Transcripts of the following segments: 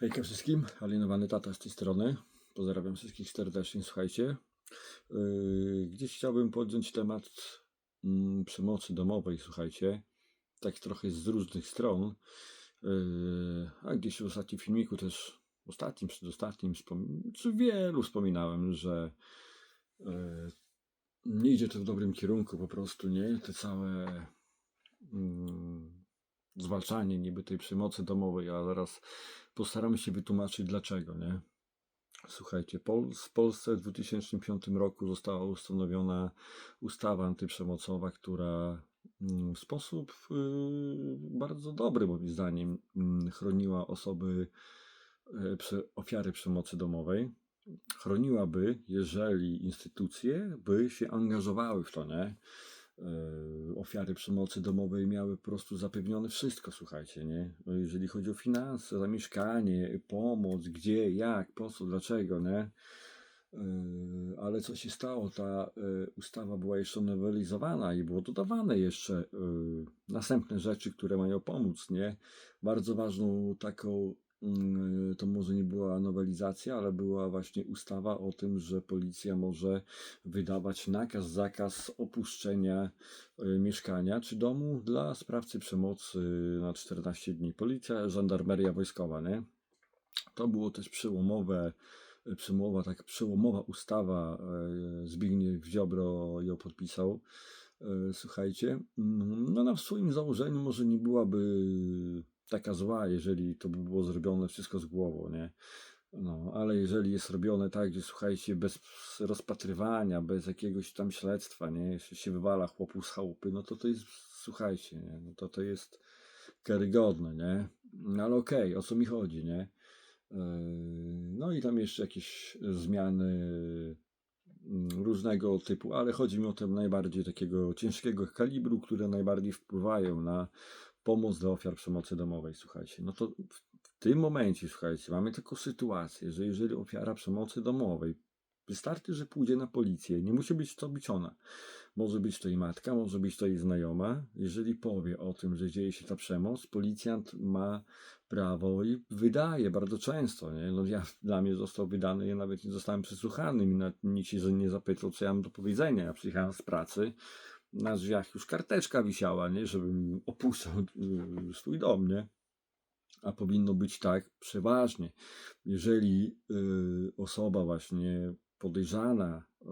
Hejka wszystkim, alienowany tata z tej strony. Pozdrawiam wszystkich serdecznie, słuchajcie. Yy, gdzieś chciałbym podjąć temat mm, przemocy domowej, słuchajcie. Tak trochę z różnych stron. Yy, a gdzieś w ostatnim filmiku też, ostatnim, przedostatnim, czy wielu wspominałem, że yy, nie idzie to w dobrym kierunku po prostu, nie? Te całe mm, zwalczanie niby tej przemocy domowej, a zaraz postaramy się wytłumaczyć dlaczego, nie? Słuchajcie, Pol w Polsce w 2005 roku została ustanowiona ustawa antyprzemocowa, która mm, w sposób y, bardzo dobry, moim zdaniem, mm, chroniła osoby, prze, ofiary przemocy domowej. Chroniłaby, jeżeli instytucje by się angażowały w to, nie? E, ofiary przemocy domowej miały po prostu zapewnione wszystko, słuchajcie, nie? No, Jeżeli chodzi o finanse, zamieszkanie, pomoc, gdzie, jak, po co, dlaczego, nie? E, Ale co się stało? Ta e, ustawa była jeszcze nowelizowana i było dodawane jeszcze następne rzeczy, które mają pomóc, nie? Bardzo ważną taką to może nie była nowelizacja, ale była właśnie ustawa o tym, że policja może wydawać nakaz, zakaz opuszczenia y, mieszkania czy domu dla sprawcy przemocy na 14 dni. Policja, żandarmeria wojskowa, nie? To było też przełomowe, y, przełomowa, tak przełomowa ustawa. y, Zbigniew Ziobro ją podpisał. Słuchajcie, mm, no na swoim założeniu może nie byłaby taka zła, jeżeli to by było zrobione wszystko z głową, nie? No, ale jeżeli jest robione tak, że słuchajcie, bez rozpatrywania, bez jakiegoś tam śledztwa, nie, jeszcze się wywala chłopu z chałupy, no to to jest, słuchajcie, nie, no to to jest karygodne, nie? No ale okej, o co mi chodzi, nie? Yy, No i tam jeszcze jakieś zmiany mm, różnego typu, ale chodzi mi o te najbardziej takiego ciężkiego kalibru, które najbardziej wpływają na pomoc dla ofiar przemocy domowej, słuchajcie. No to w, tym momencie, słuchajcie, mamy taką sytuację, że jeżeli ofiara przemocy domowej wystarczy, że pójdzie na policję, nie musi być to być ona. Może być to jej matka, może być to jej znajoma. Jeżeli powie o tym, że dzieje się ta przemoc, policjant ma prawo i wydaje bardzo często. Nie? No ja, dla mnie został wydany, ja nawet nie zostałem przesłuchany, nikt się nie zapytał, co ja mam do powiedzenia. Ja przyjechałem z pracy, na drzwiach już karteczka wisiała, nie? żebym opuszczał y, swój dom, nie? A powinno być tak przeważnie. Jeżeli y, osoba właśnie podejrzana y,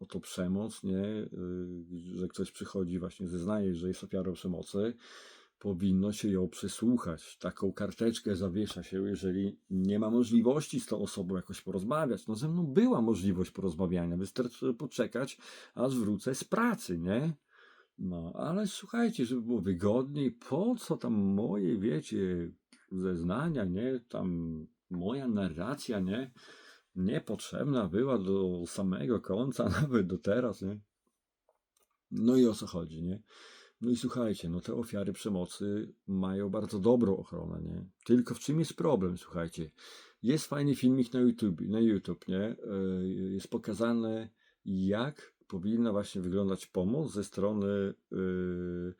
o to przemoc, nie? Że ktoś przychodzi właśnie zeznaje, że jest ofiarą przemocy, powinno się ją przesłuchać. Taką karteczkę zawiesza się, jeżeli nie ma możliwości z tą osobą jakoś porozmawiać. No ze mną była możliwość porozmawiania, wystarczy poczekać, aż wrócę z pracy, nie? No, ale słuchajcie, żeby było wygodniej, po co tam moje, wiecie, zeznania, nie? Tam moja narracja, nie? Niepotrzebna była do samego końca, nawet do teraz, nie? No i o co chodzi, nie? No i słuchajcie, no te ofiary przemocy mają bardzo dobrą ochronę, nie? Tylko w czym jest problem, słuchajcie? Jest fajny filmik na YouTube, na YouTube, nie? Yy, Jest pokazane, jak powinna właśnie wyglądać pomoc ze strony yy,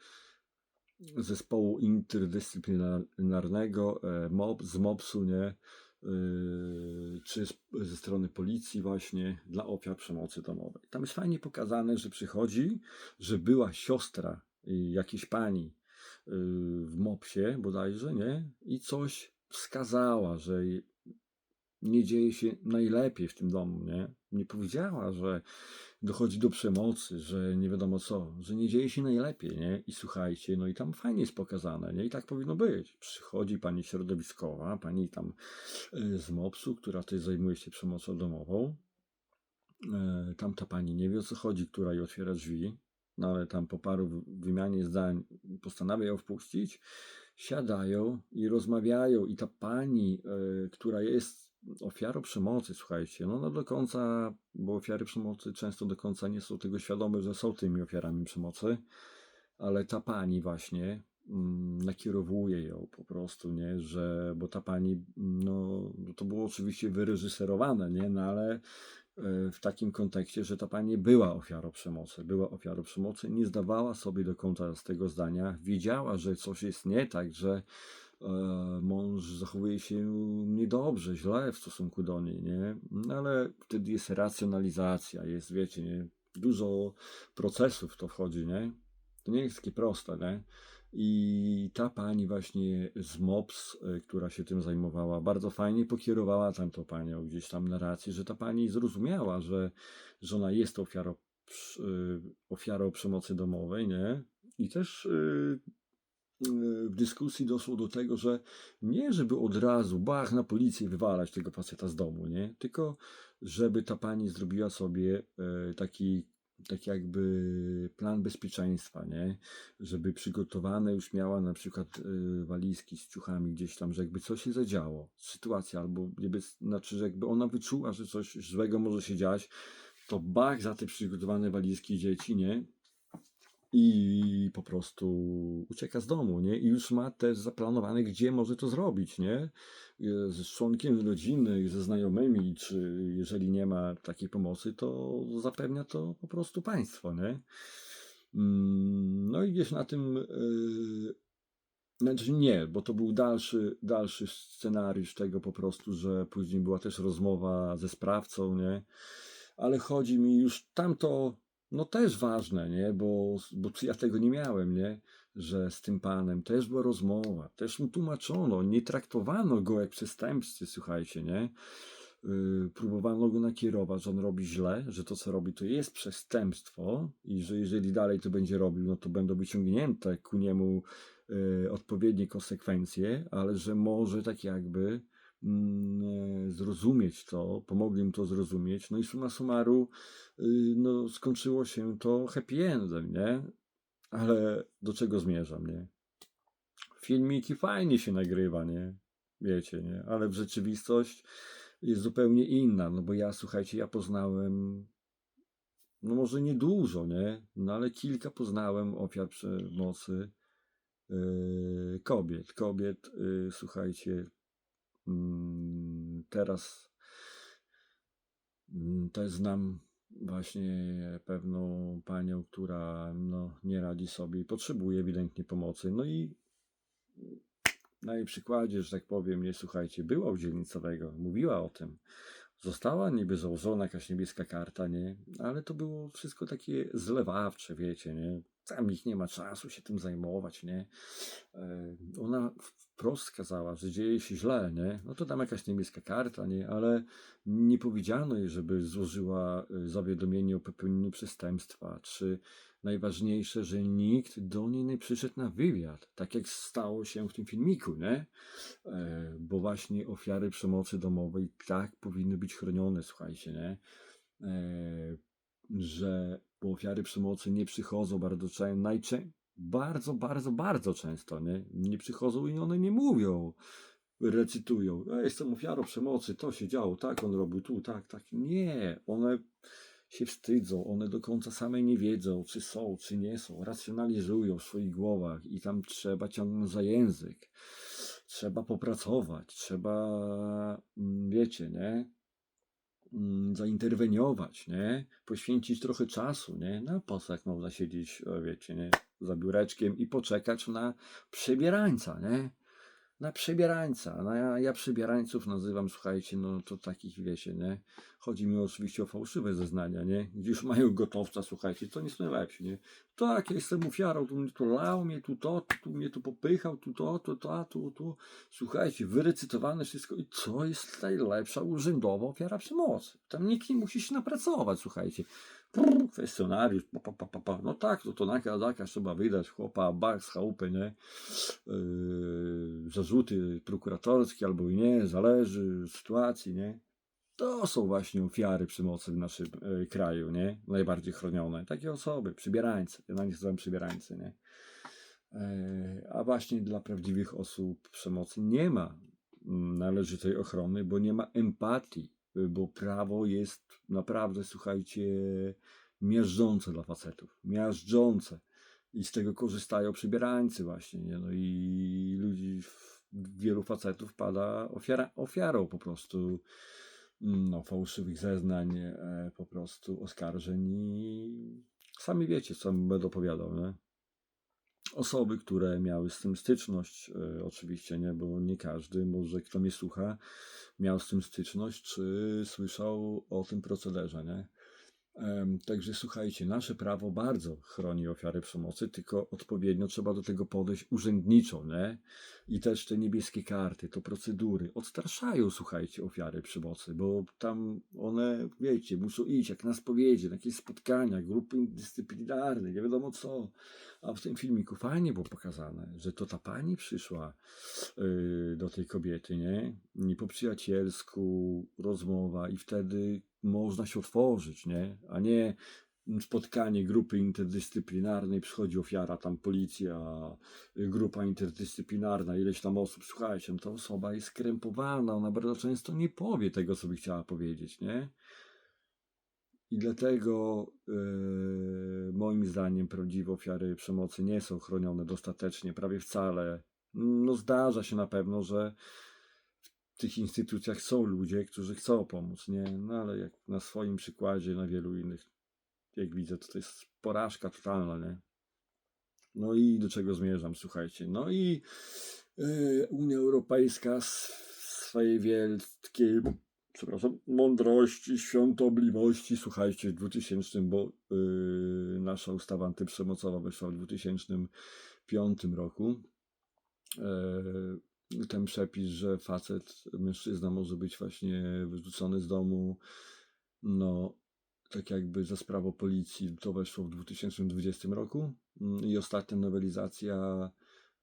zespołu interdyscyplinarnego e, MOB, z MOPS-u, nie? Czy ze strony policji właśnie dla ofiar przemocy domowej. Tam jest fajnie pokazane, że przychodzi, że była siostra jakiejś pani y, w MOPS-ie bodajże, nie? I coś wskazała, że nie dzieje się najlepiej w tym domu, nie? Nie powiedziała, że dochodzi do przemocy, że nie wiadomo co, że nie dzieje się najlepiej, nie? I słuchajcie, no i tam fajnie jest pokazane, nie? I tak powinno być. Przychodzi pani środowiskowa, pani tam y, z MOPS-u, która też zajmuje się przemocą domową. Tamta pani nie wie o co chodzi, która jej otwiera drzwi, no ale tam po paru wymianie zdań postanawia ją wpuścić, siadają i rozmawiają. I ta pani, e, która jest ofiarą przemocy, słuchajcie, no, no do końca, bo ofiary przemocy często do końca nie są tego świadome, że są tymi ofiarami przemocy, ale ta pani właśnie mm, nakierowuje ją po prostu, nie, że, bo ta pani, no, to było oczywiście wyreżyserowane, nie, no ale w takim kontekście, że ta pani była ofiarą przemocy, była ofiarą przemocy, nie zdawała sobie do końca z tego zdania, wiedziała, że coś jest nie tak, że e, mąż zachowuje się niedobrze, źle w stosunku do niej, nie? No ale wtedy jest racjonalizacja, jest, wiecie, nie? Dużo procesów to wchodzi, nie? To nie jest takie proste, nie? I ta pani właśnie z MOPS, y, która się tym zajmowała, bardzo fajnie pokierowała tamtą panią gdzieś tam narracji, że ta pani zrozumiała, że, ona jest ofiarą, y, ofiarą przemocy domowej, nie? I też y, w dyskusji doszło do tego, że nie żeby od razu bach na policję wywalać tego faceta z domu, nie? Tylko żeby ta pani zrobiła sobie taki, tak jakby plan bezpieczeństwa, nie? Żeby przygotowane już miała na przykład y, walizki z ciuchami gdzieś tam, że jakby coś się zadziało, sytuacja albo jakby, znaczy, że jakby ona wyczuła, że coś złego może się dziać, to bach za te przygotowane walizki dzieci, nie? I po prostu ucieka z domu, nie? I już ma też zaplanowane, gdzie może to zrobić, nie? E, Z członkiem rodziny, ze znajomymi, czy jeżeli nie ma takiej pomocy, to zapewnia to po prostu państwo, nie? Mm, No i gdzieś na tym, yy, znaczy nie, bo to był dalszy, dalszy scenariusz tego po prostu, że później była też rozmowa ze sprawcą, nie? Ale chodzi mi już tamto, no też ważne, nie? Bo, bo ja tego nie miałem, nie? Że z tym panem też była rozmowa, też mu tłumaczono, nie traktowano go jak przestępcy, słuchajcie, nie? Yy, próbowano go nakierować, że on robi źle, że to co robi to jest przestępstwo i że jeżeli dalej to będzie robił, no to będą wyciągnięte ku niemu yy, odpowiednie konsekwencje, ale że może tak jakby zrozumieć to, pomogli mu to zrozumieć, no i summa summarum yy, no, skończyło się to happy endem, nie? Ale do czego zmierzam, nie? Filmiki fajnie się nagrywa, nie? Wiecie, nie? Ale w rzeczywistość jest zupełnie inna, no bo ja, słuchajcie, ja poznałem, no może nie dużo, nie? No ale kilka poznałem ofiar przemocy yy, kobiet. Kobiet, yy, słuchajcie, mm, teraz mm, też znam właśnie pewną panią, która no, nie radzi sobie i potrzebuje ewidentnie pomocy. No i na jej przykładzie, że tak powiem, nie słuchajcie, była u dzielnicowego, mówiła o tym. Została niby założona jakaś niebieska karta, nie? Ale to było wszystko takie zlewawcze, wiecie, nie? Tam ich nie ma czasu się tym zajmować, nie? E, Ona wprost skazała, że dzieje się źle, nie? No to tam jakaś niebieska karta, nie? Ale nie powiedziano jej, żeby złożyła e, zawiadomienie o popełnieniu przestępstwa, czy najważniejsze, że nikt do niej nie przyszedł na wywiad, tak jak stało się w tym filmiku, nie? E, Bo właśnie ofiary przemocy domowej tak powinny być chronione, słuchajcie, nie? E, Że bo ofiary przemocy nie przychodzą bardzo często, najczę- bardzo, bardzo, bardzo często, nie? Nie przychodzą i one nie mówią, recytują, ja jestem ofiarą przemocy, to się działo, tak on robił tu, tak, tak. Nie, one się wstydzą, one do końca same nie wiedzą, czy są, czy nie są, racjonalizują w swoich głowach i tam trzeba ciągnąć za język, trzeba popracować, trzeba, mm, wiecie, nie, zainterweniować, nie, poświęcić trochę czasu, nie, no po co jak można siedzieć, o, wiecie, nie, za biureczkiem i poczekać na przebierańca, nie, na przebierańca. No ja, ja przebierańców nazywam, słuchajcie, no to takich wiecie, nie? Chodzi mi oczywiście o fałszywe zeznania, nie? Gdzie już mają gotowca, słuchajcie, to jest najlepsze, nie? Tak, ja jestem ofiarą, tu mnie to lał, mnie tu to, tu mnie tu popychał, tu to, tu to, tu, tu. Słuchajcie, wyrecytowane wszystko i co jest najlepsza urzędowa ofiara przemocy? Tam nikt nie musi się napracować, słuchajcie. Kwestionariusz, pa, pa, pa, pa, pa. no tak, no to nakaz, nakaz trzeba wydać, chłopa, bak z chałupy, nie? Yy, zarzuty prokuratorskie albo i nie, zależy od sytuacji, nie? To są właśnie ofiary przemocy w naszym e, kraju, nie? Najbardziej chronione. Takie osoby, przybierańcy. Ja na nich nazywam przybierańcy, nie? E, A właśnie dla prawdziwych osób przemocy nie ma mm, należytej ochrony, bo nie ma empatii, bo prawo jest naprawdę, słuchajcie, miażdżące dla facetów. Miażdżące. I z tego korzystają przybierańcy właśnie, nie? No i ludzi, wielu facetów pada ofiara, ofiarą po prostu no, fałszywych zeznań, e, po prostu oskarżeń i sami wiecie, co będę opowiadał, nie? Osoby, które miały z tym styczność, e, oczywiście, nie, bo nie każdy, może kto mnie słucha, miał z tym styczność, czy słyszał o tym procederze, nie? Także słuchajcie, nasze prawo bardzo chroni ofiary przemocy, tylko odpowiednio trzeba do tego podejść urzędniczo, nie? I też te niebieskie karty, to procedury odstraszają, słuchajcie, ofiary przemocy, bo tam one, wiecie, muszą iść jak na spowiedzi, na jakieś spotkania, grupy dyscyplinarne, nie wiadomo co. A w tym filmiku fajnie było pokazane, że to ta pani przyszła yy, do tej kobiety, nie? I po przyjacielsku rozmowa i wtedy można się otworzyć, nie? A nie spotkanie grupy interdyscyplinarnej, przychodzi ofiara, tam policja, grupa interdyscyplinarna, ileś tam osób, słuchajcie, no ta osoba jest skrępowana, ona bardzo często nie powie tego, co by chciała powiedzieć, nie? I dlatego yy, moim zdaniem prawdziwe ofiary przemocy nie są chronione dostatecznie, prawie wcale. No zdarza się na pewno, że tych instytucjach są ludzie, którzy chcą pomóc, nie? No ale jak na swoim przykładzie, na wielu innych, jak widzę, to, to jest porażka totalna, nie? No i do czego zmierzam, słuchajcie. No i yy, Unia Europejska z swojej wielkiej, przepraszam, mądrości, świątobliwości, słuchajcie, w 2000, bo yy, nasza ustawa antyprzemocowa weszła w 2005 roku. Yy, ten przepis, że facet, mężczyzna może być właśnie wyrzucony z domu, no tak jakby za sprawą policji, to weszło w 2020 roku Mm, i ostatnia nowelizacja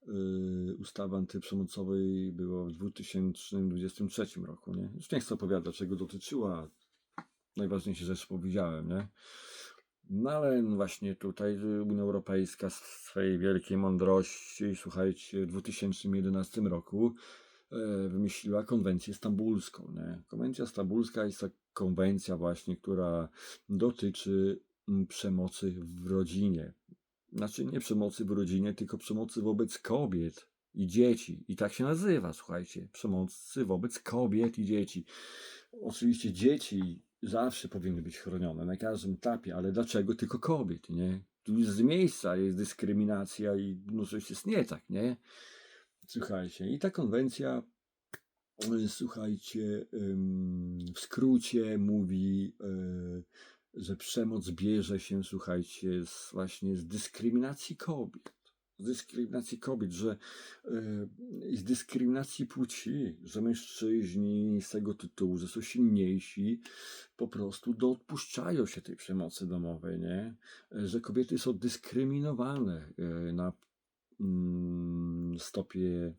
y, ustawy antyprzemocowej była w 2023 roku, nie? Już nie chcę opowiadać, czego dotyczyła, najważniejsze rzeczy powiedziałem, nie? No ale właśnie tutaj Unia Europejska z swojej wielkiej mądrości, słuchajcie, w 2011 roku e, wymyśliła konwencję stambulską. Nie? Konwencja stambulska jest to konwencja właśnie, która dotyczy mm, przemocy w rodzinie. Znaczy nie przemocy w rodzinie, tylko przemocy wobec kobiet i dzieci. I tak się nazywa, słuchajcie. Przemocy wobec kobiet i dzieci. Oczywiście dzieci zawsze powinny być chronione na każdym etapie, ale dlaczego tylko kobiet, nie? Tu z miejsca jest dyskryminacja i no coś jest nie tak, nie? Słuchajcie, i ta konwencja, y, słuchajcie, w skrócie mówi, y, że przemoc bierze się, słuchajcie, z, właśnie z dyskryminacji kobiet. Dyskryminacji kobiet, że y, z dyskryminacji płci, że mężczyźni z tego tytułu, że są silniejsi, po prostu dopuszczają się tej przemocy domowej, nie? Że kobiety są dyskryminowane y, na mm, stopie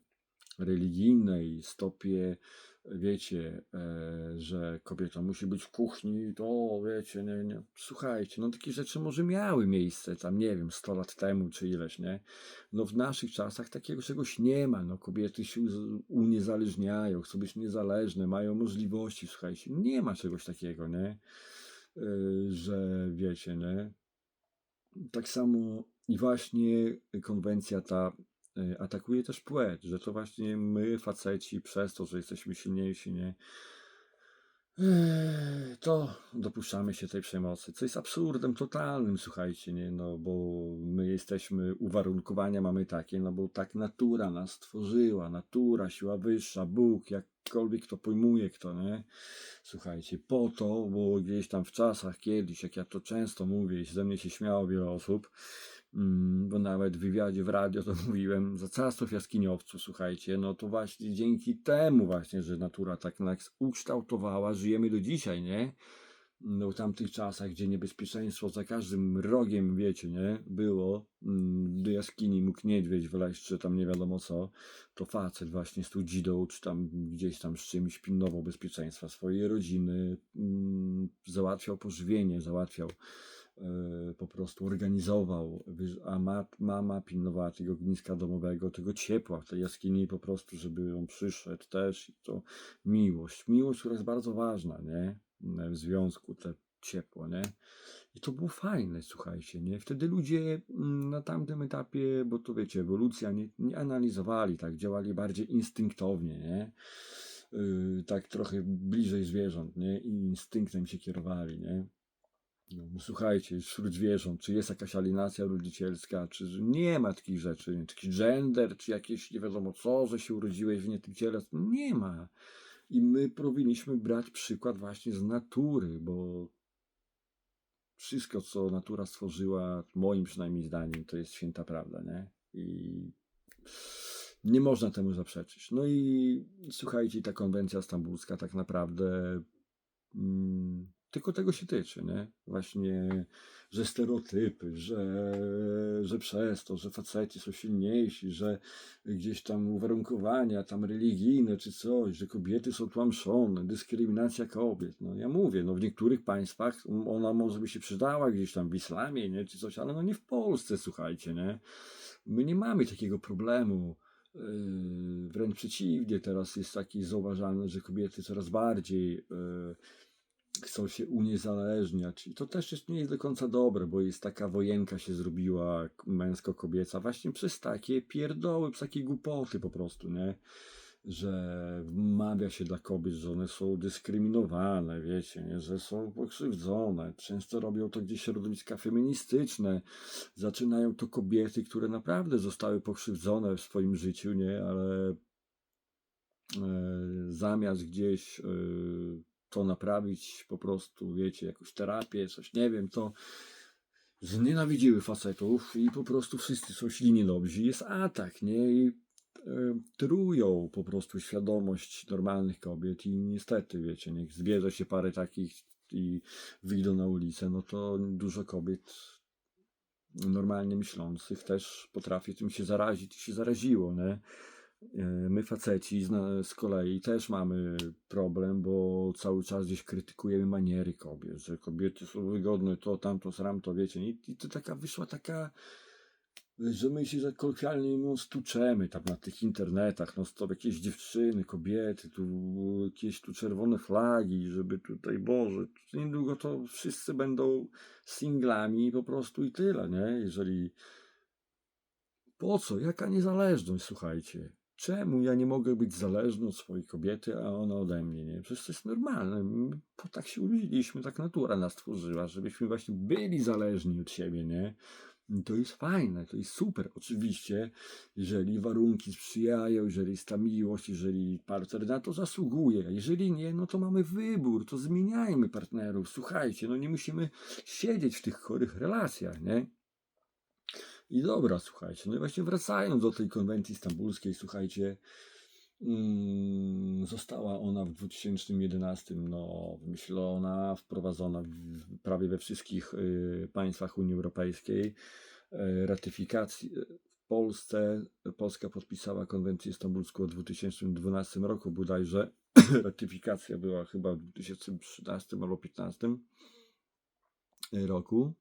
religijnej, stopie, wiecie, e, że kobieta musi być w kuchni, to wiecie, nie, nie. Słuchajcie, no takie rzeczy może miały miejsce tam, nie wiem, 100 lat temu czy ileś, nie? No w naszych czasach takiego czegoś nie ma, no kobiety się uniezależniają, chcą być niezależne, mają możliwości, słuchajcie, nie ma czegoś takiego, nie? E, że wiecie, nie? Tak samo i właśnie konwencja ta atakuje też płeć, że to właśnie my, faceci, przez to, że jesteśmy silniejsi, nie, Eee, to dopuszczamy się tej przemocy, co jest absurdem totalnym, słuchajcie, nie, no bo my jesteśmy, uwarunkowania mamy takie, no bo tak natura nas stworzyła, natura, siła wyższa, Bóg, jakkolwiek to pojmuje kto, nie, słuchajcie, po to, bo gdzieś tam w czasach kiedyś, jak ja to często mówię, ze mnie się śmiało wiele osób, bo nawet w wywiadzie w radio to mówiłem, za carstwo jaskiniowców, słuchajcie, no to właśnie dzięki temu właśnie, że natura tak nas ukształtowała, żyjemy do dzisiaj, nie? No w tamtych czasach, gdzie niebezpieczeństwo za każdym rogiem, wiecie, nie? Było, mm, do jaskini mógł niedźwiedź wleźć, czy tam nie wiadomo co, to facet właśnie z tą dzidą, czy tam gdzieś tam z czymś pilnował bezpieczeństwa swojej rodziny, mm, załatwiał pożywienie, załatwiał po prostu organizował, a ma, mama pilnowała tego ogniska domowego, tego ciepła w tej jaskini po prostu, żeby on przyszedł też i to miłość, miłość, która jest bardzo ważna, nie, w związku, te ciepło, nie, i to było fajne, słuchajcie, nie, wtedy ludzie mm, na tamtym etapie, bo to wiecie, ewolucja, nie, nie analizowali, tak, działali bardziej instynktownie, nie, Yy, tak trochę bliżej zwierząt, nie, i instynktem się kierowali, nie, No, no słuchajcie, wśród zwierząt, czy jest jakaś alienacja rodzicielska, czy nie ma takich rzeczy, nie, taki gender, czy jakieś nie wiadomo co, że się urodziłeś w nie tym ciele, nie ma. I my powinniśmy brać przykład właśnie z natury, bo wszystko, co natura stworzyła, moim przynajmniej zdaniem, to jest święta prawda, nie? I nie można temu zaprzeczyć. No i słuchajcie, ta konwencja stambulska tak naprawdę mm, tylko tego się tyczy, nie? Właśnie, że stereotypy, że, że przez to, że faceci są silniejsi, że gdzieś tam uwarunkowania tam religijne czy coś, że kobiety są tłamszone, dyskryminacja kobiet. No ja mówię, no w niektórych państwach ona może by się przydała gdzieś tam w islamie, nie? Czy coś, ale no nie w Polsce, słuchajcie, nie? My nie mamy takiego problemu. Yy, wręcz przeciwnie, teraz jest taki zauważalny, że kobiety coraz bardziej yy, chcą się uniezależniać. I to też jest, nie jest do końca dobre, bo jest taka wojenka się zrobiła męsko-kobieca właśnie przez takie pierdoły, przez takie głupoty po prostu, nie? Że wmawia się dla kobiet, że one są dyskryminowane, wiecie, nie? że są pokrzywdzone. Często robią to gdzieś środowiska feministyczne. Zaczynają to kobiety, które naprawdę zostały pokrzywdzone w swoim życiu, nie? Ale e, zamiast gdzieś e, to naprawić, po prostu, wiecie, jakąś terapię, coś, nie wiem, to znienawidziły facetów i po prostu wszyscy są ślinie dobrzy. Jest atak, nie? I e, trują po prostu świadomość normalnych kobiet i niestety, wiecie, niech zbierze się parę takich i wyjdą na ulicę, no to dużo kobiet normalnie myślących też potrafi tym się zarazić i się zaraziło, nie? E, my faceci z, kolei też mamy problem, bo cały czas gdzieś krytykujemy maniery kobiet, że kobiety są wygodne, to, tamto, sram, to wiecie. I, to taka wyszła taka, że my się tak kolokwialnie mówiąc tam na tych internetach, no to jakieś dziewczyny, kobiety, tu jakieś tu czerwone flagi, żeby tutaj, Boże, niedługo to wszyscy będą singlami po prostu i tyle, nie? Jeżeli po co? Jaka niezależność, słuchajcie? Czemu ja nie mogę być zależny od swojej kobiety, a ona ode mnie, nie? Przecież to jest normalne. Bo tak się urodziliśmy, tak natura nas stworzyła, żebyśmy właśnie byli zależni od siebie, nie? To jest fajne, to jest super. Oczywiście, jeżeli warunki sprzyjają, jeżeli jest ta miłość, jeżeli partner na to zasługuje. Jeżeli nie, no to mamy wybór, to zmieniajmy partnerów. Słuchajcie, no nie musimy siedzieć w tych chorych relacjach, nie? I dobra, słuchajcie, no i właśnie wracając do tej konwencji stambulskiej, słuchajcie, mm, została ona w 2011 no, wymyślona, wprowadzona w, prawie we wszystkich y, państwach Unii Europejskiej. Y, ratyfikacji w Polsce, Polska podpisała konwencję stambulską w 2012 roku bodajże. Ratyfikacja była chyba w 2013 albo 2015 roku.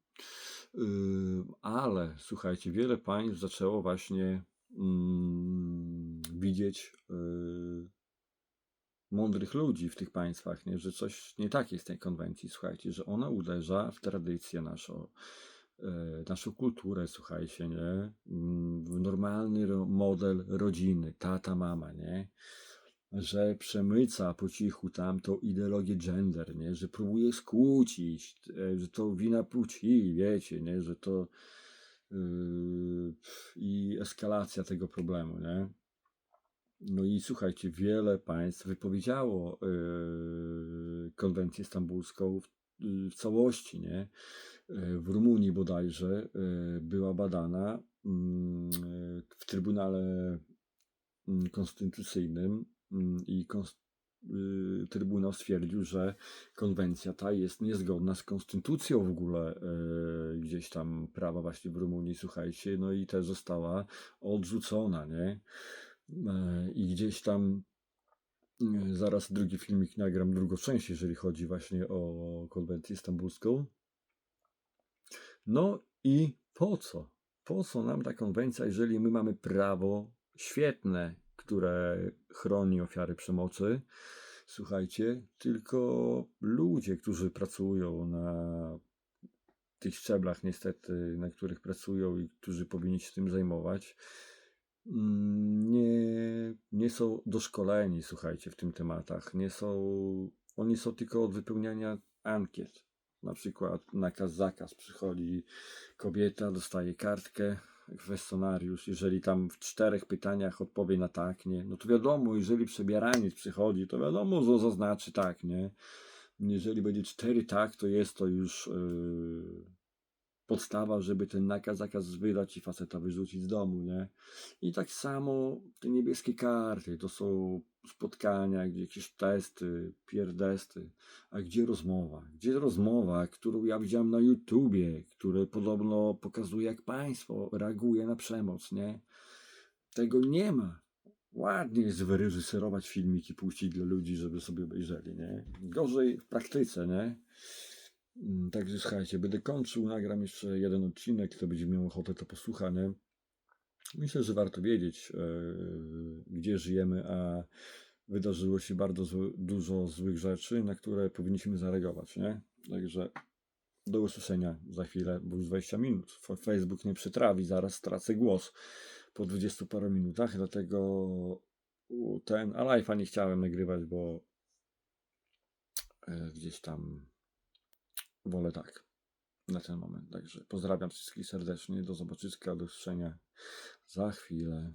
Yy, ale słuchajcie, wiele państw zaczęło właśnie mm, widzieć yy, mądrych ludzi w tych państwach, nie? że coś nie tak jest tej konwencji, słuchajcie, że ona uderza w tradycję naszą, yy, naszą kulturę, słuchajcie, nie? Mm, w normalny model rodziny, tata, mama, nie? Że przemyca po cichu tamtą ideologię gender, nie? że próbuje skłócić, e, że to wina płci, wiecie, nie? że to yy, i eskalacja tego problemu. Nie? No i słuchajcie, wiele państw wypowiedziało yy, konwencję stambulską w, w całości. Nie? Yy, w Rumunii bodajże yy, była badana mm, w Trybunale mm, Konstytucyjnym i y, Trybunał stwierdził, że konwencja ta jest niezgodna z konstytucją w ogóle e, gdzieś tam prawa właśnie w Rumunii, słuchajcie, no i też została odrzucona, nie? E, I gdzieś tam e, zaraz drugi filmik nagram, drugą część, jeżeli chodzi właśnie o konwencję stambulską. No i po co? Po co nam ta konwencja, jeżeli my mamy prawo świetne, które chroni ofiary przemocy. Słuchajcie, tylko ludzie, którzy pracują na tych szczeblach, niestety, na których pracują i którzy powinni się tym zajmować, mm, nie, nie są doszkoleni, słuchajcie, w tym tematach. Nie są, oni są tylko od wypełniania ankiet. Na przykład nakaz, zakaz. Przychodzi kobieta, dostaje kartkę, kwestionariusz. Jeżeli tam w czterech pytaniach odpowie na tak, nie, no to wiadomo, jeżeli przebieraniec przychodzi, to wiadomo, że zaznaczy tak, nie. Jeżeli będzie cztery tak, to jest to już yy, podstawa, żeby ten nakaz, zakaz wydać i faceta wyrzucić z domu, nie? I tak samo te niebieskie karty, to są spotkania, gdzie jakieś testy, pierdesty, a gdzie rozmowa? Gdzie rozmowa, którą ja widziałem na YouTubie, które podobno pokazuje, jak państwo reaguje na przemoc, nie? Tego nie ma. Ładnie jest wyreżyserować filmiki, puścić dla ludzi, żeby sobie obejrzeli, nie? Gorzej w praktyce, nie? Mm, Także słuchajcie, będę kończył, nagram jeszcze jeden odcinek, kto będzie miał ochotę to posłucha, nie? Myślę, że warto wiedzieć, yy, gdzie żyjemy, a wydarzyło się bardzo zły, dużo złych rzeczy, na które powinniśmy zareagować, nie? Także do usłyszenia za chwilę, bo już 20 minut. Facebook nie przytrawi, zaraz stracę głos po 20 paru minutach, dlatego ten, a live'a nie chciałem nagrywać, bo e, gdzieś tam wolę tak na ten moment. Także pozdrawiam wszystkich serdecznie, do zobaczyska, do usłyszenia za chwilę.